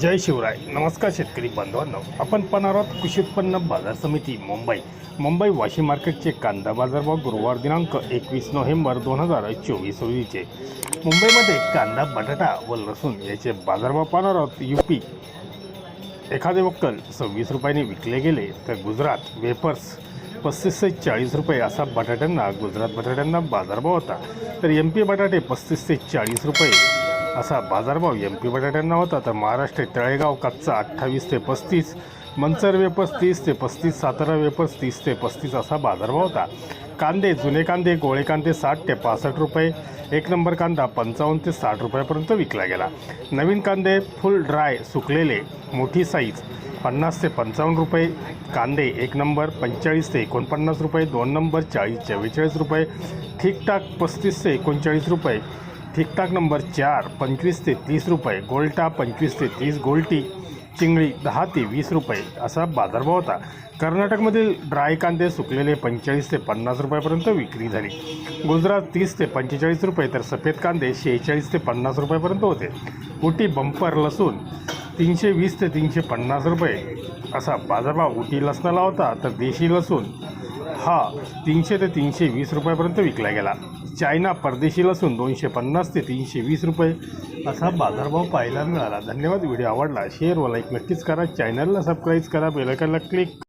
जय शिवराय. नमस्कार शेतकरी बांधवांनो. आपण पाहणार आहोत कृषी उत्पन्न बाजार समिती मुंबई. मुंबई वाशिम मार्केटचे कांदा बाजारभाव गुरुवार दिनांक एकवीस नोव्हेंबर दोन हजार चोवीस रोजीचे. मुंबईमध्ये कांदा बटाटा व लसूण याचे बाजारभाव पाहणार आहोत. यू पी एखादे वक्कल सव्वीस रुपयांनी विकले गेले तर गुजरात वेपर्स पस्तीस ते चाळीस रुपये असा बटाट्यांना गुजरात बटाट्यांना बाजारभाव होता. तर एम पी बटाटे पस्तीस ते चाळीस रुपये असा बाजारभाव एम पी बटाट्यांना होता तर महाराष्ट्र तळेगाव कच्चा अठ्ठावीस ते पस्तीस मंचर वेपर्स तीस ते पस्तीस सातारा वेपर्स तीस ते पस्तीस असा बाजारभाव होता. कांदे जुने कांदे गोळे कांदे साठ ते पासष्ट रुपये एक नंबर कांदा पंचावन्न ते साठ रुपयापर्यंत विकला गेला. नवीन कांदे फुल ड्राय सुकलेले मोठी साईज पन्नास ते पंचावन्न रुपये कांदे एक नंबर पंचेचाळीस ते एकोणपन्नास रुपये दोन नंबर चाळीस चव्वेचाळीस रुपये ठीकठाक पस्तीस ते एकोणचाळीस रुपये ठीकठाक नंबर चार पंचवीस ते तीस रुपये. गोल्टा पंचवीस ते तीस गोल्टी चिंगळी दहा ते वीस रुपये. असा बाजारभाव होता. कर्नाटकमधील ड्राय कांदे सुकलेले पंचेचाळीस ते पन्नास रुपयापर्यंत विक्री झाली. गुजरात तीस ते पंचेचाळीस रुपये तर सफेद कांदे शेहेचाळीस ते पन्नास रुपयापर्यंत होते. उटी बंपर लसूण तीनशे वीस ते तीनशे पन्नास रुपये. असा बाजारभाव उटी लसणाला होता तर देशी लसूण हा तीनशे ते तीनशे वीस रुपयापर्यंत विकला गेला. चायना परदेशी असून दोनशे पन्नास ते तीनशे वीस रुपये असा बाजारभाव पाहायला मिळाला. धन्यवाद व्हिडिओ आवडला शेअर व लाईक नक्कीच करा. चॅनलला सबस्क्राईब करा बेलायकनला क्लिक